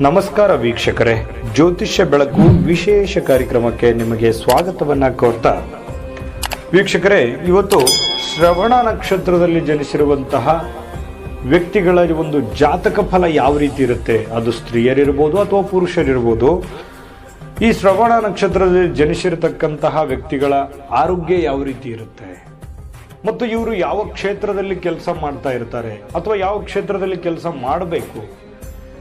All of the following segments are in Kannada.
ನಮಸ್ಕಾರ ವೀಕ್ಷಕರೇ. ಜ್ಯೋತಿಷ್ಯ ಬೆಳಕು ವಿಶೇಷ ಕಾರ್ಯಕ್ರಮಕ್ಕೆ ನಿಮಗೆ ಸ್ವಾಗತವನ್ನ ಕೋರ್ತಾ. ವೀಕ್ಷಕರೇ, ಇವತ್ತು ಶ್ರವಣ ನಕ್ಷತ್ರದಲ್ಲಿ ಜನಿಸಿರುವಂತಹ ವ್ಯಕ್ತಿಗಳ ಒಂದು ಜಾತಕ ಫಲ ಯಾವ ರೀತಿ ಇರುತ್ತೆ? ಅದು ಸ್ತ್ರೀಯರಿರ್ಬೋದು ಅಥವಾ ಪುರುಷರಿರ್ಬೋದು. ಈ ಶ್ರವಣ ನಕ್ಷತ್ರದಲ್ಲಿ ಜನಿಸಿರತಕ್ಕಂತಹ ವ್ಯಕ್ತಿಗಳ ಆರೋಗ್ಯ ಯಾವ ರೀತಿ ಇರುತ್ತೆ? ಮತ್ತು ಇವರು ಯಾವ ಕ್ಷೇತ್ರದಲ್ಲಿ ಕೆಲಸ ಮಾಡ್ತಾ ಇರ್ತಾರೆ? ಅಥವಾ ಯಾವ ಕ್ಷೇತ್ರದಲ್ಲಿ ಕೆಲಸ ಮಾಡಬೇಕು?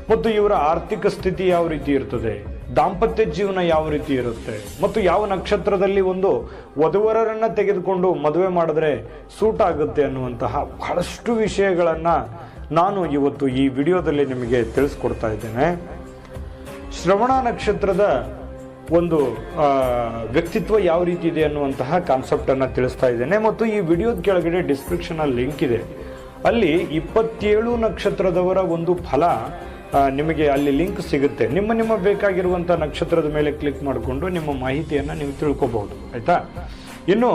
ಮತ್ತು ಇವರ ಆರ್ಥಿಕ ಸ್ಥಿತಿ ಯಾವ ರೀತಿ ಇರ್ತದೆ? ದಾಂಪತ್ಯ ಜೀವನ ಯಾವ ರೀತಿ ಇರುತ್ತೆ? ಮತ್ತು ಯಾವ ನಕ್ಷತ್ರದಲ್ಲಿ ಒಂದು ವಧುವರರನ್ನ ತೆಗೆದುಕೊಂಡು ಮದುವೆ ಮಾಡಿದ್ರೆ ಸೂಟ್ ಆಗುತ್ತೆ ಅನ್ನುವಂತಹ ಬಹಳಷ್ಟು ವಿಷಯಗಳನ್ನು ನಾನು ಇವತ್ತು ಈ ವಿಡಿಯೋದಲ್ಲಿ ನಿಮಗೆ ತಿಳಿಸ್ಕೊಡ್ತಾ ಇದ್ದೇನೆ. ಶ್ರವಣ ನಕ್ಷತ್ರದ ಒಂದು ವ್ಯಕ್ತಿತ್ವ ಯಾವ ರೀತಿ ಇದೆ ಅನ್ನುವಂತಹ ಕಾನ್ಸೆಪ್ಟ್ ಅನ್ನ ತಿಳಿಸ್ತಾ ಇದ್ದೇನೆ. ಮತ್ತು ಈ ವಿಡಿಯೋದ ಕೆಳಗಡೆ ಡಿಸ್ಕ್ರಿಪ್ಷನ್ ಅಲ್ಲಿ ಲಿಂಕ್ ಇದೆ. ಅಲ್ಲಿ ಇಪ್ಪತ್ತೇಳು ನಕ್ಷತ್ರದವರ ಒಂದು ಫಲ ನಿಮಗೆ ಅಲ್ಲಿ ಲಿಂಕ್ ಸಿಗುತ್ತೆ. ನಿಮ್ಮ ನಿಮ್ಮ ಬೇಕಾಗಿರುವಂಥ ನಕ್ಷತ್ರದ ಮೇಲೆ ಕ್ಲಿಕ್ ಮಾಡಿಕೊಂಡು ನಿಮ್ಮ ಮಾಹಿತಿಯನ್ನು ನೀವು ತಿಳ್ಕೊಬಹುದು. ಆಯಿತಾ? ಇನ್ನು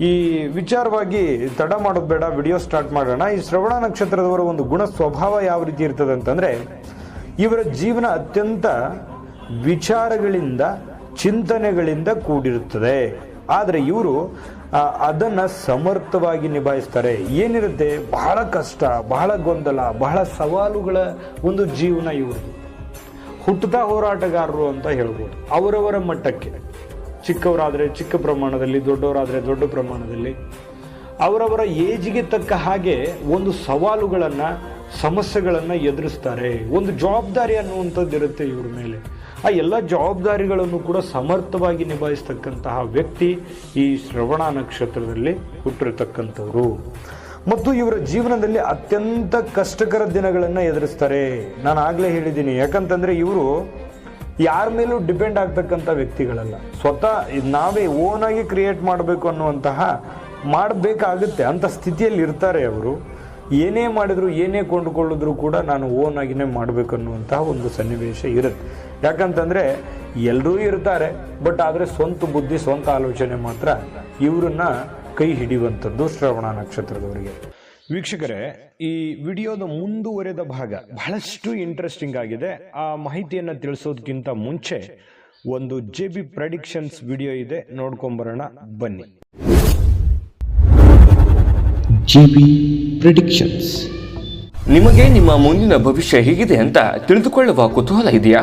ಈ ವಿಚಾರವಾಗಿ ತಡ ಮಾಡೋದು ಬೇಡ, ವಿಡಿಯೋ ಸ್ಟಾರ್ಟ್ ಮಾಡೋಣ. ಈ ಶ್ರವಣ ನಕ್ಷತ್ರದವರ ಒಂದು ಗುಣ ಸ್ವಭಾವ ಯಾವ ರೀತಿ ಇರ್ತದೆ ಅಂತಂದರೆ, ಇವರ ಜೀವನ ಅತ್ಯಂತ ವಿಚಾರಗಳಿಂದ, ಚಿಂತನೆಗಳಿಂದ ಕೂಡಿರುತ್ತದೆ. ಆದರೆ ಇವರು ಅದನ್ನ ಸಮರ್ಥವಾಗಿ ನಿಭಾಯಿಸ್ತಾರೆ. ಏನಿರುತ್ತೆ? ಬಹಳ ಕಷ್ಟ, ಬಹಳ ಗೊಂದಲ, ಬಹಳ ಸವಾಲುಗಳ ಒಂದು ಜೀವನ ಇವರು ಹುಟ್ಟುತ್ತಾ ಹೋರಾಟಗಾರರು ಅಂತ ಹೇಳ್ಬೋದು. ಅವರವರ ಮಟ್ಟಕ್ಕೆ. ಚಿಕ್ಕವರಾದರೆ ಚಿಕ್ಕ ಪ್ರಮಾಣದಲ್ಲಿ, ದೊಡ್ಡವರಾದರೆ ದೊಡ್ಡ ಪ್ರಮಾಣದಲ್ಲಿ. ಅವರವರ ಏಜಿಗೆ ತಕ್ಕ ಹಾಗೆ ಒಂದು ಸವಾಲುಗಳನ್ನು, ಸಮಸ್ಯೆಗಳನ್ನು ಎದುರಿಸ್ತಾರೆ. ಒಂದು ಜವಾಬ್ದಾರಿ ಅನ್ನುವಂಥದ್ದು ಇರುತ್ತೆ ಇವ್ರ ಮೇಲೆ. ಆ ಎಲ್ಲ ಜವಾಬ್ದಾರಿಗಳನ್ನು ಕೂಡ ಸಮರ್ಥವಾಗಿ ನಿಭಾಯಿಸ್ತಕ್ಕಂತಹ ವ್ಯಕ್ತಿ ಈ ಶ್ರವಣ ನಕ್ಷತ್ರದಲ್ಲಿ ಹುಟ್ಟಿರತಕ್ಕಂಥವ್ರು. ಮತ್ತು ಇವರ ಜೀವನದಲ್ಲಿ ಅತ್ಯಂತ ಕಷ್ಟಕರ ದಿನಗಳನ್ನು ಎದುರಿಸ್ತಾರೆ. ನಾನು ಆಗಲೇ ಹೇಳಿದ್ದೀನಿ, ಯಾಕಂತಂದರೆ ಇವರು ಯಾರ ಮೇಲೂ ಡಿಪೆಂಡ್ ಆಗ್ತಕ್ಕಂಥ ವ್ಯಕ್ತಿಗಳಲ್ಲ. ಸ್ವತಃ ನಾವೇ ಓನ್ ಆಗಿ ಕ್ರಿಯೇಟ್ ಮಾಡಬೇಕು ಅನ್ನುವಂತಹ ಮಾಡಬೇಕಾಗುತ್ತೆ, ಅಂತ ಸ್ಥಿತಿಯಲ್ಲಿ ಇರ್ತಾರೆ ಅವರು. ಏನೇ ಮಾಡಿದ್ರು, ಏನೇ ಕೊಂಡುಕೊಳ್ಳಿದ್ರು ಕೂಡ ನಾನು ಓನ್ ಆಗಿನೇ ಮಾಡಬೇಕು ಅನ್ನುವಂತಹ ಒಂದು ಸನ್ನಿವೇಶ ಇರುತ್ತೆ. ಯಾಕಂತಂದ್ರೆ ಎಲ್ಲರೂ ಇರ್ತಾರೆ ಬಟ್ ಆದರೆ ಸ್ವಂತ ಬುದ್ಧಿ ಸ್ವಂತ ಆಲೋಚನೆ ಮಾತ್ರ ಇವರನ್ನ ಕೈ ಹಿಡಿಯುವಂಥದ್ದು ಶ್ರವಣ ನಕ್ಷತ್ರದವರಿಗೆ. ವೀಕ್ಷಕರೇ ಈ ವಿಡಿಯೋದ ಮುಂದುವರೆದ ಭಾಗ ಬಹಳಷ್ಟು ಇಂಟ್ರೆಸ್ಟಿಂಗ್ ಆಗಿದೆ. ಆ ಮಾಹಿತಿಯನ್ನು ತಿಳಿಸೋದಕ್ಕಿಂತ ಮುಂಚೆ ಒಂದು ಜೆ ಬಿ ಪ್ರಡಿಕ್ಷನ್ಸ್ ವಿಡಿಯೋ ಇದೆ. ನೋಡ್ಕೊಂಬರೋಣ ಬನ್ನಿ. ಜಿ ಬಿ ಪ್ರೆಡಿಕ್ಷನ್ಸ್ ನಿಮಗೆ ನಿಮ್ಮ ಮುಂದಿನ ಭವಿಷ್ಯ ಹೇಗಿದೆ ಅಂತ ತಿಳಿದುಕೊಳ್ಳುವ ಕುತೂಹಲ ಇದೆಯಾ?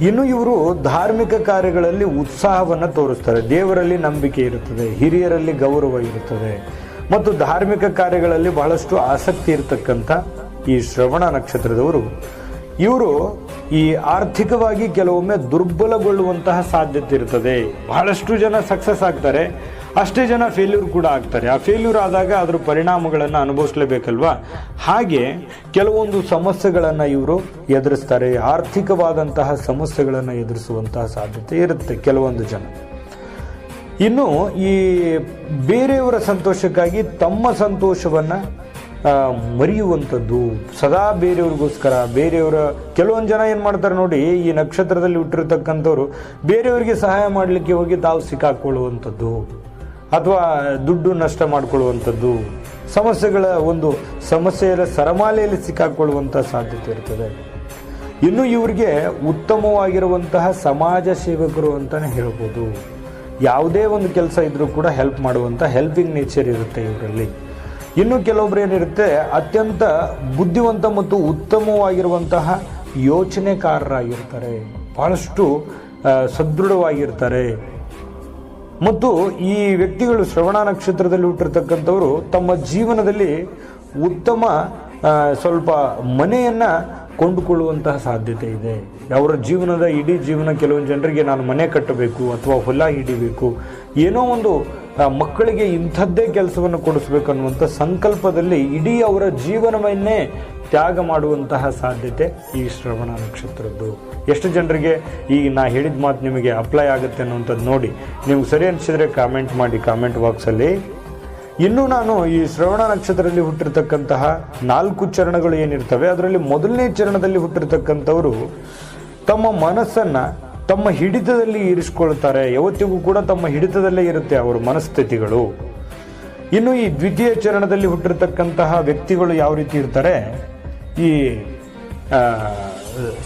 ಇನ್ನು ಇವರು ಧಾರ್ಮಿಕ ಕಾರ್ಯಗಳಲ್ಲಿ ಉತ್ಸಾಹವನ್ನು ತೋರಿಸ್ತಾರೆ. ದೇವರಲ್ಲಿ ನಂಬಿಕೆ ಇರುತ್ತದೆ, ಹಿರಿಯರಲ್ಲಿ ಗೌರವ ಇರುತ್ತದೆ. ಮತ್ತು ಧಾರ್ಮಿಕ ಕಾರ್ಯಗಳಲ್ಲಿ ಬಹಳಷ್ಟು ಆಸಕ್ತಿ ಇರತಕ್ಕಂಥ ಈ ಶ್ರವಣ ನಕ್ಷತ್ರದವರು, ಇವರು ಈ ಆರ್ಥಿಕವಾಗಿ ಕೆಲವೊಮ್ಮೆ ದುರ್ಬಲಗೊಳ್ಳುವಂತಹ ಸಾಧ್ಯತೆ ಇರ್ತದೆ. ಬಹಳಷ್ಟು ಜನ ಸಕ್ಸಸ್ ಆಗ್ತಾರೆ. ಅಷ್ಟೇ ಜನ ಫೇಲ್ಯೂರ್ ಕೂಡ ಆಗ್ತಾರೆ. ಆ ಫೇಲ್ಯೂರ್ ಆದಾಗ ಅದರ ಪರಿಣಾಮಗಳನ್ನು ಅನುಭವಿಸ್ಲೇಬೇಕಲ್ವಾ? ಹಾಗೆ ಕೆಲವೊಂದು ಸಮಸ್ಯೆಗಳನ್ನು ಇವರು ಎದುರಿಸ್ತಾರೆ. ಆರ್ಥಿಕವಾದಂತಹ ಸಮಸ್ಯೆಗಳನ್ನು ಎದುರಿಸುವಂತಹ ಸಾಧ್ಯತೆ ಇರುತ್ತೆ ಕೆಲವೊಂದು ಜನ. ಇನ್ನು ಈ ಬೇರೆಯವರ ಸಂತೋಷಕ್ಕಾಗಿ ತಮ್ಮ ಸಂತೋಷವನ್ನು ಮರೆಯುವಂಥದ್ದು. ಸದಾ ಬೇರೆಯವ್ರಿಗೋಸ್ಕರ, ಬೇರೆಯವರ, ಕೆಲವೊಂದು ಜನ ಏನು ಮಾಡ್ತಾರೆ ನೋಡಿ, ಈ ನಕ್ಷತ್ರದಲ್ಲಿ ಹುಟ್ಟಿರ್ತಕ್ಕಂಥವ್ರು ಬೇರೆಯವರಿಗೆ ಸಹಾಯ ಮಾಡಲಿಕ್ಕೆ ಹೋಗಿ ತಾವು ಸಿಕ್ಕಾಕೊಳ್ಳುವಂಥದ್ದು. ಅಥವಾ ದುಡ್ಡು ನಷ್ಟ ಮಾಡಿಕೊಳ್ಳುವಂಥದ್ದು ಸಮಸ್ಯೆಗಳ ಒಂದು ಸಮಸ್ಯೆಯ ಸರಮಾಲೆಯಲ್ಲಿ ಸಿಕ್ಕಾಕೊಳ್ಳುವಂಥ ಸಾಧ್ಯತೆ ಇರ್ತದೆ. ಇನ್ನು ಇವರಿಗೆ ಉತ್ತಮವಾಗಿರುವಂತಹ ಸಮಾಜ ಸೇವಕರು ಅಂತಲೇ ಹೇಳ್ಬೋದು. ಯಾವುದೇ ಒಂದು ಕೆಲಸ ಇದ್ರೂ ಕೂಡ ಹೆಲ್ಪ್ ಮಾಡುವಂಥ ಹೆಲ್ಪಿಂಗ್ ನೇಚರ್ ಇರುತ್ತೆ ಇವರಲ್ಲಿ. ಇನ್ನು ಕೆಲವೊಬ್ರು ಏನಿರುತ್ತೆ ಅತ್ಯಂತ ಬುದ್ಧಿವಂತ ಮತ್ತು ಉತ್ತಮವಾಗಿರುವಂತಹ ಯೋಚನೆಕಾರರಾಗಿರ್ತಾರೆ. ಬಹಳಷ್ಟು ಆ, ಸದೃಢವಾಗಿರ್ತಾರೆ. ಮತ್ತು ಈ ವ್ಯಕ್ತಿಗಳು ಶ್ರವಣ ನಕ್ಷತ್ರದಲ್ಲಿ ಹುಟ್ಟಿರ್ತಕ್ಕಂಥವರು ತಮ್ಮ ಜೀವನದಲ್ಲಿ ಉತ್ತಮ ಸ್ವಲ್ಪ ಮನೆಯನ್ನು ಕೊಂಡುಕೊಳ್ಳುವಂತಹ ಸಾಧ್ಯತೆ ಇದೆ. ಅವರ ಜೀವನದ ಇಡೀ ಜೀವನ ಕೆಲವೊಂದು ಜನರಿಗೆ ನಾನು ಮನೆ ಕಟ್ಟಬೇಕು ಅಥವಾ ಹೊಲ ಹಿಡಿಬೇಕು, ಏನೋ ಒಂದು ಮಕ್ಕಳಿಗೆ ಇಂಥದ್ದೇ ಕೆಲಸವನ್ನು ಕೊಡಿಸ್ಬೇಕನ್ನುವಂಥ ಸಂಕಲ್ಪದಲ್ಲಿ ಇಡೀ ಅವರ ಜೀವನವನ್ನೇ ತ್ಯಾಗ ಮಾಡುವಂತಹ ಸಾಧ್ಯತೆ ಈ ಶ್ರವಣ ನಕ್ಷತ್ರದ್ದು. ಎಷ್ಟು ಜನರಿಗೆ ಈ ನಾ ಹೇಳಿದ ಮಾತು ನಿಮಗೆ ಅಪ್ಲೈ ಆಗುತ್ತೆ ಅನ್ನುವಂಥದ್ದು ನೋಡಿ. ನಿಮ್ಗೆ ಸರಿ ಅನಿಸಿದ್ರೆ ಕಾಮೆಂಟ್ ಮಾಡಿ ಕಾಮೆಂಟ್ ಬಾಕ್ಸಲ್ಲಿ ಇನ್ನು ನಾನು ಈ ಶ್ರವಣ ನಕ್ಷತ್ರದಲ್ಲಿ ಹುಟ್ಟಿರ್ತಕ್ಕಂತಹ ನಾಲ್ಕು ಚರಣಗಳು ಏನಿರ್ತವೆ, ಅದರಲ್ಲಿ ಮೊದಲನೇ ಚರಣದಲ್ಲಿ ಹುಟ್ಟಿರ್ತಕ್ಕಂಥವರು ತಮ್ಮ ಮನಸ್ಸನ್ನ ತಮ್ಮ ಹಿಡಿತದಲ್ಲಿ ಇರಿಸ್ಕೊಳ್ತಾರೆ. ಯಾವತ್ತಿಗೂ ಕೂಡ ತಮ್ಮ ಹಿಡಿತದಲ್ಲೇ ಇರುತ್ತೆ ಅವರ ಮನಸ್ಥಿತಿಗಳು. ಇನ್ನು ಈ ದ್ವಿತೀಯ ಚರಣದಲ್ಲಿ ಹುಟ್ಟಿರ್ತಕ್ಕಂತಹ ವ್ಯಕ್ತಿಗಳು ಯಾವ ರೀತಿ ಇರ್ತಾರೆ? ಈ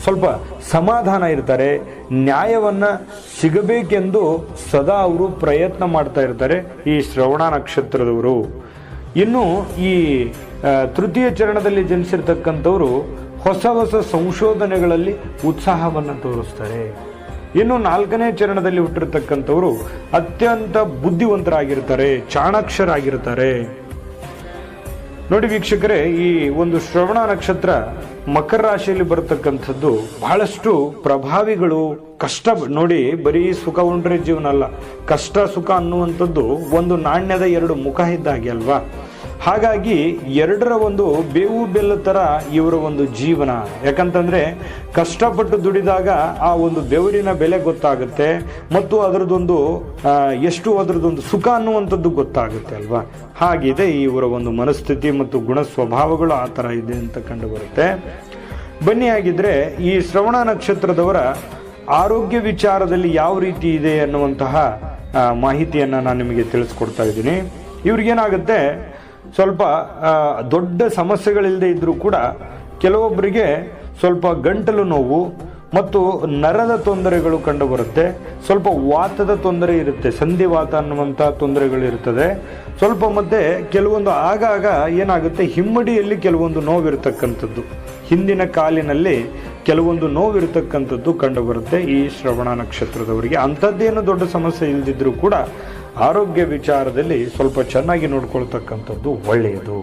ಸ್ವಲ್ಪ ಸಮಾಧಾನ ಇರ್ತಾರೆ, ನ್ಯಾಯವನ್ನ ಸಿಗಬೇಕೆಂದು ಸದಾ ಅವರು ಪ್ರಯತ್ನ ಮಾಡ್ತಾ ಇರ್ತಾರೆ ಈ ಶ್ರವಣ ನಕ್ಷತ್ರದವರು. ಇನ್ನು ಈ ತೃತೀಯ ಚರಣದಲ್ಲಿ ಜನಿಸಿರ್ತಕ್ಕಂಥವರು ಹೊಸ ಹೊಸ ಸಂಶೋಧನೆಗಳಲ್ಲಿ ಉತ್ಸಾಹವನ್ನು ತೋರಿಸ್ತಾರೆ. ಇನ್ನು ನಾಲ್ಕನೇ ಚರಣದಲ್ಲಿ ಹುಟ್ಟಿರ್ತಕ್ಕಂಥವರು ಅತ್ಯಂತ ಬುದ್ಧಿವಂತರಾಗಿರ್ತಾರೆ, ಚಾಣಾಕ್ಷರಾಗಿರ್ತಾರೆ. ನೋಡಿ ವೀಕ್ಷಕರೇ, ಈ ಒಂದು ಶ್ರವಣ ನಕ್ಷತ್ರ ಮಕರ ರಾಶಿಯಲ್ಲಿ ಬರತಕ್ಕಂಥದ್ದು ಬಹಳಷ್ಟು ಪ್ರಭಾವಿಗಳು, ಕಷ್ಟ ನೋಡಿ, ಬರೀ ಸುಖ ಉಂಡ್ರೆ ಜೀವನ ಅಲ್ಲ. ಕಷ್ಟ, ಸುಖ ಅನ್ನುವಂಥದ್ದು ಒಂದು ನಾಣ್ಯದ ಎರಡು ಮುಖ ಇದ್ದಾಗೆ ಅಲ್ವಾ? ಹಾಗಾಗಿ ಎರಡರ ಒಂದು ಬೇವು ಬೆಲ್ಲ ತರ ಇವರ ಒಂದು ಜೀವನ. ಯಾಕಂತಂದ್ರೆ ಕಷ್ಟಪಟ್ಟು ದುಡಿದಾಗ ಆ ಒಂದು ಬೆವರಿನ ಬೆಲೆ ಗೊತ್ತಾಗುತ್ತೆ ಮತ್ತು ಅದರದೊಂದು ಎಷ್ಟು ಅದರದೊಂದು ಸುಖ ಅನ್ನುವಂಥದ್ದು ಗೊತ್ತಾಗುತ್ತೆ ಅಲ್ವಾ? ಹಾಗಿದೆ ಇವರ ಒಂದು ಮನಸ್ಥಿತಿ ಮತ್ತು ಗುಣ ಸ್ವಭಾವಗಳು ಆ ಥರ ಇದೆ ಅಂತ ಕಂಡು ಬರುತ್ತೆ. ಬನ್ನಿ ಆಗಿದ್ರೆ ಈ ಶ್ರವಣ ನಕ್ಷತ್ರದವರ ಆರೋಗ್ಯ ವಿಚಾರದಲ್ಲಿ ಯಾವ ರೀತಿ ಇದೆ ಅನ್ನುವಂತಹ ಮಾಹಿತಿಯನ್ನ ನಾನು ನಿಮಗೆ ತಿಳಿಸ್ಕೊಡ್ತಾ ಇದ್ದೀನಿ. ಇವ್ರಿಗೇನಾಗುತ್ತೆ ಸ್ವಲ್ಪ ದೊಡ್ಡ ಸಮಸ್ಯೆಗಳಿಲ್ಲದೆ ಇದ್ದರೂ ಕೂಡ ಕೆಲವೊಬ್ಬರಿಗೆ ಸ್ವಲ್ಪ ಗಂಟಲು ನೋವು ಮತ್ತು ನರದ ತೊಂದರೆಗಳು ಕಂಡುಬರುತ್ತೆ. ಸ್ವಲ್ಪ ವಾತದ ತೊಂದರೆ ಇರುತ್ತೆ ಸಂಧಿವಾತ ಅನ್ನುವಂಥ ತೊಂದರೆಗಳು ಇರ್ತದೆ. ಸ್ವಲ್ಪ ಮತ್ತೆ ಕೆಲವೊಂದು ಆಗಾಗ ಏನಾಗುತ್ತೆ, ಹಿಮ್ಮಡಿಯಲ್ಲಿ ಕೆಲವೊಂದು ನೋವಿರತಕ್ಕಂಥದ್ದು. ಹಿಂದಿನ ಕಾಲಿನಲ್ಲಿ ಕೆಲವೊಂದು ನೋವಿರತಕ್ಕಂಥದ್ದು ಕಂಡುಬರುತ್ತೆ ಈ ಶ್ರವಣ ನಕ್ಷತ್ರದವರಿಗೆ. ಅಂಥದ್ದೇನು ದೊಡ್ಡ ಸಮಸ್ಯೆ ಇಲ್ಲದಿದ್ದರೂ ಕೂಡ ಆರೋಗ್ಯ ವಿಚಾರದಲ್ಲಿ ಸ್ವಲ್ಪ ಚೆನ್ನಾಗಿ ನೋಡ್ಕೊಳ್ತಕ್ಕಂಥದ್ದು ಒಳ್ಳೆಯದು.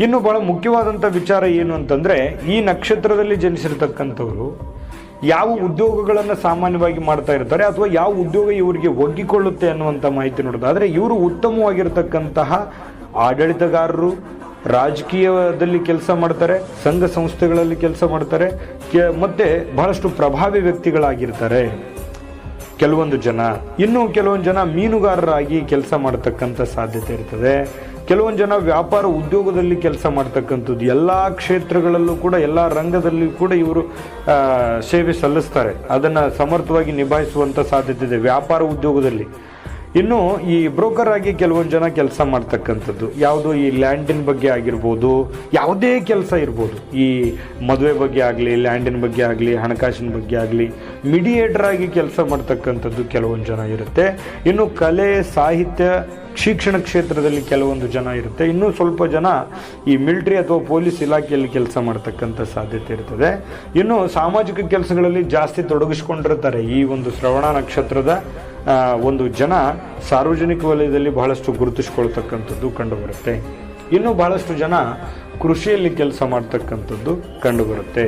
ಇನ್ನು ಬಹಳ ಮುಖ್ಯವಾದಂಥ ವಿಚಾರ ಏನು ಅಂತಂದ್ರೆ, ಈ ನಕ್ಷತ್ರದಲ್ಲಿ ಜನಿಸಿರ್ತಕ್ಕಂಥವರು ಯಾವ ಉದ್ಯೋಗಗಳನ್ನು ಸಾಮಾನ್ಯವಾಗಿ ಮಾಡ್ತಾ ಇರ್ತಾರೆ ಅಥವಾ ಯಾವ ಉದ್ಯೋಗ ಇವರಿಗೆ ಒಗ್ಗಿಕೊಳ್ಳುತ್ತೆ ಅನ್ನುವಂಥ ಮಾಹಿತಿ ನೋಡೋದಾದ್ರೆ, ಇವರು ಉತ್ತಮವಾಗಿರ್ತಕ್ಕಂತಹ ಆಡಳಿತಗಾರರು ರಾಜಕೀಯದಲ್ಲಿ ಕೆಲಸ ಮಾಡ್ತಾರೆ, ಸಂಘ ಸಂಸ್ಥೆಗಳಲ್ಲಿ ಕೆಲಸ ಮಾಡ್ತಾರೆ ಮತ್ತೆ ಬಹಳಷ್ಟು ಪ್ರಭಾವಿ ವ್ಯಕ್ತಿಗಳಾಗಿರ್ತಾರೆ. ಕೆಲವೊಂದು ಜನ, ಇನ್ನು ಕೆಲವೊಂದು ಜನ ಮೀನುಗಾರರಾಗಿ ಕೆಲಸ ಮಾಡತಕ್ಕಂಥ ಸಾಧ್ಯತೆ ಇರ್ತದೆ. ಕೆಲವೊಂದು ಜನ ವ್ಯಾಪಾರ ಉದ್ಯೋಗದಲ್ಲಿ ಕೆಲಸ ಮಾಡ್ತಕ್ಕಂಥದ್ದು, ಎಲ್ಲ ಕ್ಷೇತ್ರಗಳಲ್ಲೂ ಕೂಡ, ಎಲ್ಲ ರಂಗದಲ್ಲಿ ಕೂಡ ಇವರು ಸೇವೆ ಸಲ್ಲಿಸ್ತಾರೆ. ಅದನ್ನು ಸಮರ್ಥವಾಗಿ ನಿಭಾಯಿಸುವಂಥ ಸಾಧ್ಯತೆ ಇದೆ ವ್ಯಾಪಾರ ಉದ್ಯೋಗದಲ್ಲಿ. ಇನ್ನು ಈ ಬ್ರೋಕರ್ ಆಗಿ ಕೆಲವೊಂದು ಜನ ಕೆಲಸ ಮಾಡ್ತಕ್ಕಂಥದ್ದು. ಯಾವುದು ಈ ಲ್ಯಾಂಡಿನ ಬಗ್ಗೆ ಆಗಿರ್ಬೋದು, ಯಾವುದೇ ಕೆಲಸ ಇರ್ಬೋದು. ಈ ಮದುವೆ ಬಗ್ಗೆ ಆಗಲಿ, ಲ್ಯಾಂಡಿನ ಬಗ್ಗೆ ಆಗಲಿ, ಹಣಕಾಸಿನ ಬಗ್ಗೆ ಆಗಲಿ ಮಿಡಿಯೇಟರ್ ಆಗಿ ಕೆಲಸ ಮಾಡ್ತಕ್ಕಂಥದ್ದು ಕೆಲವೊಂದು ಜನ ಇರುತ್ತೆ. ಇನ್ನು ಕಲೆ, ಸಾಹಿತ್ಯ, ಶಿಕ್ಷಣ ಕ್ಷೇತ್ರದಲ್ಲಿ ಕೆಲವೊಂದು ಜನ ಇರುತ್ತೆ. ಇನ್ನೂ ಸ್ವಲ್ಪ ಜನ ಈ ಮಿಲಿಟರಿ ಅಥವಾ ಪೊಲೀಸ್ ಇಲಾಖೆಯಲ್ಲಿ ಕೆಲಸ ಮಾಡ್ತಕ್ಕಂಥ ಸಾಧ್ಯತೆ ಇರ್ತದೆ. ಇನ್ನು ಸಾಮಾಜಿಕ ಕೆಲಸಗಳಲ್ಲಿ ಜಾಸ್ತಿ ತೊಡಗಿಸ್ಕೊಂಡಿರ್ತಾರೆ ಈ ಒಂದು ಶ್ರವಣ ನಕ್ಷತ್ರದ ಒಂದು ಜನ ಸಾರ್ವಜನಿಕ ವಲಯದಲ್ಲಿ ಬಹಳಷ್ಟು ಗುರುತಿಸ್ಕೊಳ್ತಕ್ಕಂಥದ್ದು ಕಂಡುಬರುತ್ತೆ. ಇನ್ನು ಬಹಳಷ್ಟು ಜನ ಕೃಷಿಯಲ್ಲಿ ಕೆಲಸ ಮಾಡ್ತಕ್ಕಂಥದ್ದು ಕಂಡುಬರುತ್ತೆ.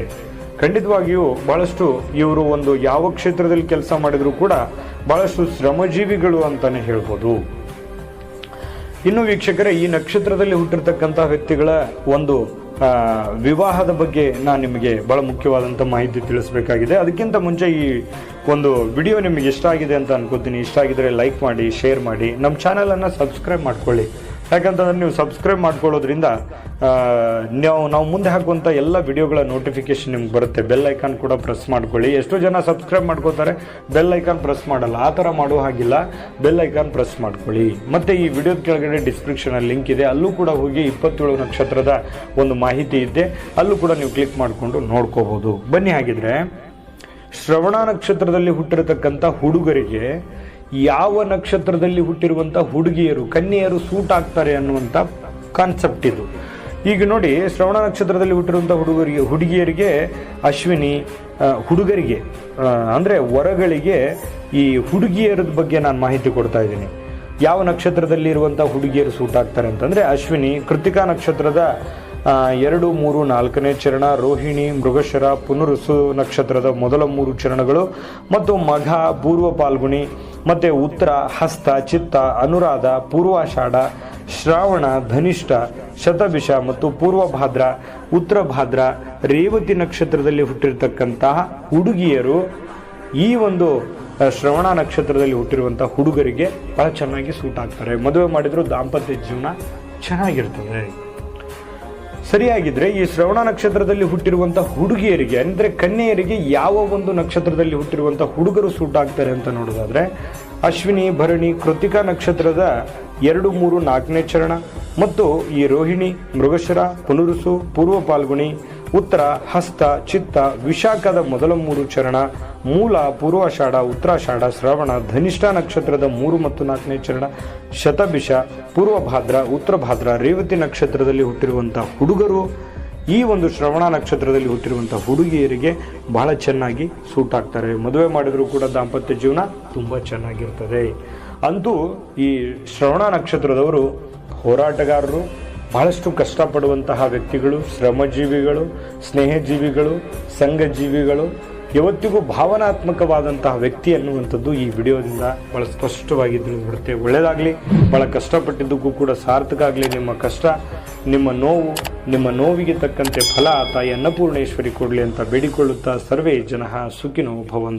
ಖಂಡಿತವಾಗಿಯೂ ಬಹಳಷ್ಟು ಇವರು ಒಂದು ಯಾವ ಕ್ಷೇತ್ರದಲ್ಲಿ ಕೆಲಸ ಮಾಡಿದರೂ ಕೂಡ ಬಹಳಷ್ಟು ಶ್ರಮಜೀವಿಗಳು ಅಂತಾನೆ ಹೇಳ್ಬೋದು. ಇನ್ನು ವೀಕ್ಷಕರೇ, ಈ ನಕ್ಷತ್ರದಲ್ಲಿ ಹುಟ್ಟಿರ್ತಕ್ಕಂಥ ವ್ಯಕ್ತಿಗಳ ಒಂದು ವಿವಾಹದ ಬಗ್ಗೆ ನಾನು ನಿಮಗೆ ಬಹಳ ಮುಖ್ಯವಾದಂಥ ಮಾಹಿತಿ ತಿಳಿಸಬೇಕಾಗಿದೆ. ಅದಕ್ಕಿಂತ ಮುಂಚೆ ಈ ಒಂದು ವಿಡಿಯೋ ನಿಮಗೆ ಇಷ್ಟ ಆಗಿದೆ ಅಂತ ಅನ್ಕೋತೀನಿ. ಇಷ್ಟ ಆಗಿದ್ರೆ ಲೈಕ್ ಮಾಡಿ ಶೇರ್ ಮಾಡಿ. ನಮ್ಮ ಚಾನಲನ್ನು ಸಬ್ಸ್ಕ್ರೈಬ್ ಮಾಡ್ಕೊಳ್ಳಿ. ಯಾಕಂತಂದ್ರೆ ನೀವು ಸಬ್ಸ್ಕ್ರೈಬ್ ಮಾಡ್ಕೊಳ್ಳೋದ್ರಿಂದ ನಾವು ನಾವು ಮುಂದೆ ಹಾಕುವಂಥ ಎಲ್ಲ ವಿಡಿಯೋಗಳ ನೋಟಿಫಿಕೇಶನ್ ನಿಮ್ಗೆ ಬರುತ್ತೆ. ಬೆಲ್ ಐಕಾನ್ ಕೂಡ ಪ್ರೆಸ್ ಮಾಡ್ಕೊಳ್ಳಿ. ಎಷ್ಟೋ ಜನ ಸಬ್ಸ್ಕ್ರೈಬ್ ಮಾಡ್ಕೋತಾರೆ ಬೆಲ್ ಐಕಾನ್ ಪ್ರೆಸ್ ಮಾಡಲ್ಲ. ಆ ಥರ ಮಾಡೋ ಹಾಗಿಲ್ಲ. ಬೆಲ್ ಐಕಾನ್ ಪ್ರೆಸ್ ಮಾಡ್ಕೊಳ್ಳಿ. ಮತ್ತೆ ಈ ವಿಡಿಯೋದ ಕೆಳಗಡೆ ಡಿಸ್ಕ್ರಿಪ್ಷನ್ ಲಿಂಕ್ ಇದೆ. ಅಲ್ಲೂ ಕೂಡ ಹೋಗಿ ಇಪ್ಪತ್ತೇಳು ನಕ್ಷತ್ರದ ಒಂದು ಮಾಹಿತಿ ಇದೆ. ಅಲ್ಲೂ ಕೂಡ ನೀವು ಕ್ಲಿಕ್ ಮಾಡಿಕೊಂಡು ನೋಡ್ಕೋಬಹುದು ಬನ್ನಿ ಹಾಗಿದ್ರೆ ಶ್ರವಣ ನಕ್ಷತ್ರದಲ್ಲಿ ಹುಟ್ಟಿರತಕ್ಕಂಥ ಹುಡುಗರಿಗೆ ಯಾವ ನಕ್ಷತ್ರದಲ್ಲಿ ಹುಟ್ಟಿರುವಂಥ ಹುಡುಗಿಯರು, ಕನ್ಯೆಯರು ಸೂಟ್ ಆಗ್ತಾರೆ ಅನ್ನುವಂಥ ಕಾನ್ಸೆಪ್ಟ್ ಇದು. ಈಗ ನೋಡಿ, ಶ್ರವಣ ನಕ್ಷತ್ರದಲ್ಲಿ ಹುಟ್ಟಿರುವಂಥ ಹುಡುಗರಿಗೆ, ಹುಡುಗಿಯರಿಗೆ, ಅಶ್ವಿನಿ ಹುಡುಗರಿಗೆ ಅಂದರೆ ವರಗಳಿಗೆ ಈ ಹುಡುಗಿಯರದ ಬಗ್ಗೆ ನಾನು ಮಾಹಿತಿ ಕೊಡ್ತಾ ಇದ್ದೀನಿ. ಯಾವ ನಕ್ಷತ್ರದಲ್ಲಿ ಇರುವಂಥ ಹುಡುಗಿಯರು ಸೂಟ್ ಆಗ್ತಾರೆ ಅಂತಂದ್ರೆ ಅಶ್ವಿನಿ ಕೃತಿಕಾ ನಕ್ಷತ್ರದ ಎರಡು, ಮೂರು, ನಾಲ್ಕನೇ ಚರಣ, ರೋಹಿಣಿ, ಮೃಗಶರ, ಪುನರುಸು ನಕ್ಷತ್ರದ ಮೊದಲ ಮೂರು ಚರಣಗಳು ಮತ್ತು ಮಘ, ಪೂರ್ವ ಪಾಲ್ಗುಣಿ, ಮತ್ತು ಉತ್ತರ, ಹಸ್ತ, ಚಿತ್ತ, ಅನುರಾಧ, ಪೂರ್ವಾಷಾಢ, ಶ್ರಾವಣ, ಧನಿಷ್ಠ, ಶತಭಿಷ ಮತ್ತು ಪೂರ್ವಭಾದ್ರ, ಉತ್ತರ ಭಾದ್ರ, ರೇವತಿ ನಕ್ಷತ್ರದಲ್ಲಿ ಹುಟ್ಟಿರ್ತಕ್ಕಂತಹ ಹುಡುಗಿಯರು ಈ ಒಂದು ಶ್ರವಣ ನಕ್ಷತ್ರದಲ್ಲಿ ಹುಟ್ಟಿರುವಂಥ ಹುಡುಗರಿಗೆ ಬಹಳ ಚೆನ್ನಾಗಿ ಸೂಟ್ ಆಗ್ತಾರೆ. ಮದುವೆ ಮಾಡಿದ್ರು ದಾಂಪತ್ಯ ಜೀವನ ಚೆನ್ನಾಗಿರ್ತದೆ. ಸರಿಯಾಗಿದ್ರೆ ಈ ಶ್ರವಣ ನಕ್ಷತ್ರದಲ್ಲಿ ಹುಟ್ಟಿರುವಂತಹ ಹುಡುಗಿಯರಿಗೆ, ಅಂದ್ರೆ ಕನ್ಯೆಯರಿಗೆ ಯಾವ ಒಂದು ನಕ್ಷತ್ರದಲ್ಲಿ ಹುಟ್ಟಿರುವಂತಹ ಹುಡುಗರು ಸೂಟ್ ಆಗ್ತಾರೆ ಅಂತ ನೋಡೋದಾದ್ರೆ, ಅಶ್ವಿನಿ, ಭರಣಿ, ಕೃತಿಕಾ ನಕ್ಷತ್ರದ ಎರಡು ಮೂರು ನಾಲ್ಕನೇ ಚರಣ, ಮತ್ತು ಈ ರೋಹಿಣಿ, ಮೃಗಶರ, ಪುನರುಸು, ಪೂರ್ವ ಪಾಲ್ಗುಣಿ ಉತ್ತರ, ಹಸ್ತ, ಚಿತ್ತ, ವಿಶಾಖದ ಮೊದಲ ಮೂರು ಚರಣ, ಮೂಲ, ಪೂರ್ವಾಷಾಢ, ಉತ್ತರಾಷಾಢ, ಶ್ರವಣ, ಧನಿಷ್ಠ ನಕ್ಷತ್ರದ ಮೂರು ಮತ್ತು ನಾಲ್ಕನೇ ಚರಣ, ಶತಭಿಷ, ಪೂರ್ವಭಾದ್ರ ಉತ್ತರ ಭಾದ್ರ ರೇವತಿ ನಕ್ಷತ್ರದಲ್ಲಿ ಹುಟ್ಟಿರುವಂಥ ಹುಡುಗರು. ಈ ಒಂದು ಶ್ರವಣ ನಕ್ಷತ್ರದಲ್ಲಿ ಹುಟ್ಟಿರುವಂಥ ಹುಡುಗಿಯರಿಗೆ ಬಹಳ ಚೆನ್ನಾಗಿ ಸೂಟ್ ಆಗ್ತಾರೆ. ಮದುವೆ ಮಾಡಿದರೂ ಕೂಡ ದಾಂಪತ್ಯ ಜೀವನ ತುಂಬ ಚೆನ್ನಾಗಿರ್ತದೆ. ಅಂತೂ ಈ ಶ್ರವಣ ನಕ್ಷತ್ರದವರು ಹೋರಾಟಗಾರರು ಬಹಳಷ್ಟು ಕಷ್ಟಪಡುವಂತಹ ವ್ಯಕ್ತಿಗಳು, ಶ್ರಮಜೀವಿಗಳು, ಸ್ನೇಹಜೀವಿಗಳು, ಸಂಘಜೀವಿಗಳು, ಯಾವತ್ತಿಗೂ ಭಾವನಾತ್ಮಕವಾದಂತಹ ವ್ಯಕ್ತಿ ಅನ್ನುವಂಥದ್ದು ಈ ವಿಡಿಯೋದಿಂದ ಬಹಳ ಸ್ಪಷ್ಟವಾಗಿ ತಿಳಿದುಬಿಡುತ್ತೆ ಒಳ್ಳೆಯದಾಗಲಿ ಬಹಳ ಕಷ್ಟಪಟ್ಟಿದ್ದಕ್ಕೂ ಕೂಡ ಸಾರ್ಥಕ ಆಗಲಿ ನಿಮ್ಮ ಕಷ್ಟ, ನಿಮ್ಮ ನೋವು, ನಿಮ್ಮ ನೋವಿಗೆ ತಕ್ಕಂತೆ ಫಲ ತಾಯಿ ಅನ್ನಪೂರ್ಣೇಶ್ವರಿ ಕೊಡಲಿ ಅಂತ ಬೇಡಿಕೊಳ್ಳುತ್ತಾ ಸರ್ವೇ ಜನ ಸುಖಿನೋ ಭವಂತು.